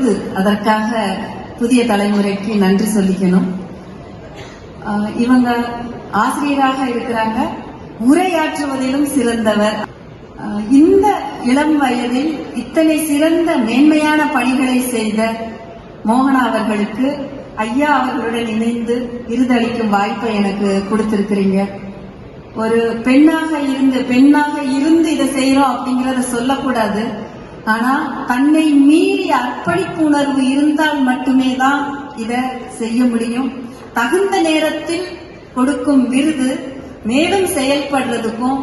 விருது அதற்காக புதிய தலைமுறைக்கு நன்றி சொல்லிக்கணும். இவங்க ஆசிரியராக இருக்கிறாங்க. உரையாற்றுவதிலும் சிறந்தவர். இந்த இளம் வயதில் இத்தனை சிறந்த மேன்மையான பணிகளை செய்த மோகனா அவர்களுக்கு ஐயா அவர்களுடன் இணைந்து விருதளிக்கும் வாய்ப்பை எனக்கு கொடுத்திருக்கிறீங்க. ஒரு பெண்ணாக இருந்து பெண்ணாக இருந்து இதை செய்யறோம் அப்படிங்கறத சொல்லக்கூடாது. ஆனா தன்னை மீறி அர்ப்பணிப்பு உணர்வு இருந்தால் மட்டுமே தான் இத செய்ய முடியும். தகுந்த நேரத்தில் கொடுக்கும் விருது மேலும் செயல்படுறதுக்கும்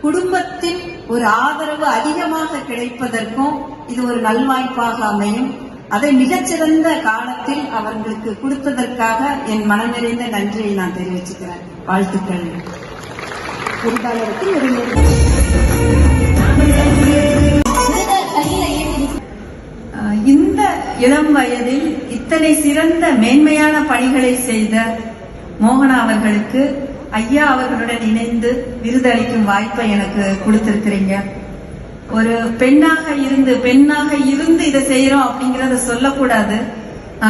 குடும்பத்தில் ஒரு ஆதரவு அதிகமாக கிடைப்பதற்கும் இது ஒரு நல்வாய்ப்பாக அமையும். அதை மிகச்சிறந்த காலத்தில் அவர்களுக்கு கொடுத்ததற்காக என் மனம் நிறைந்த நன்றியை நான் தெரிவிச்சுக்கிறேன். வாழ்த்துக்கள். விருதாளருக்கு ஒரு வயதில் இத்தனை சிறந்த மேன்மையான பணிகளை செய்த மோகனா அவர்களுக்கு ஐயா அவர்களுடன் இணைந்து விருதளிக்கும் வாய்ப்பை எனக்கு கொடுத்திருக்கிறீங்க. ஒரு பெண்ணாக இருந்து பெண்ணாக இருந்து இதை செய்யறோம் அப்படிங்கறத சொல்லக்கூடாது.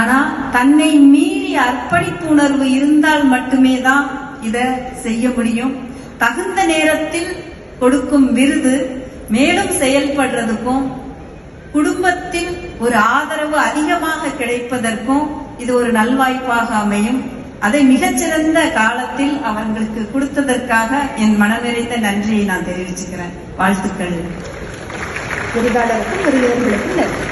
ஆனா தன்னை மீறி அர்ப்பணிப்பு உணர்வு இருந்தால் மட்டுமே தான் இத செய்ய முடியும். தகுந்த நேரத்தில் கொடுக்கும் விருது மேலும் செயல்படுறதுக்கும் குடும்பத்தில் ஒரு ஆதரவு அதிகமாக கிடைப்பதற்கும் இது ஒரு நல்வாய்ப்பாக அமையும். அதை மிகச்சிறந்த காலத்தில் அவர்களுக்கு கொடுத்ததற்காக என் மனநிறைந்த நன்றியை நான் தெரிவிச்சுக்கிறேன். வாழ்த்துக்கள். விருதாளருக்கு ஒரு நன்றி.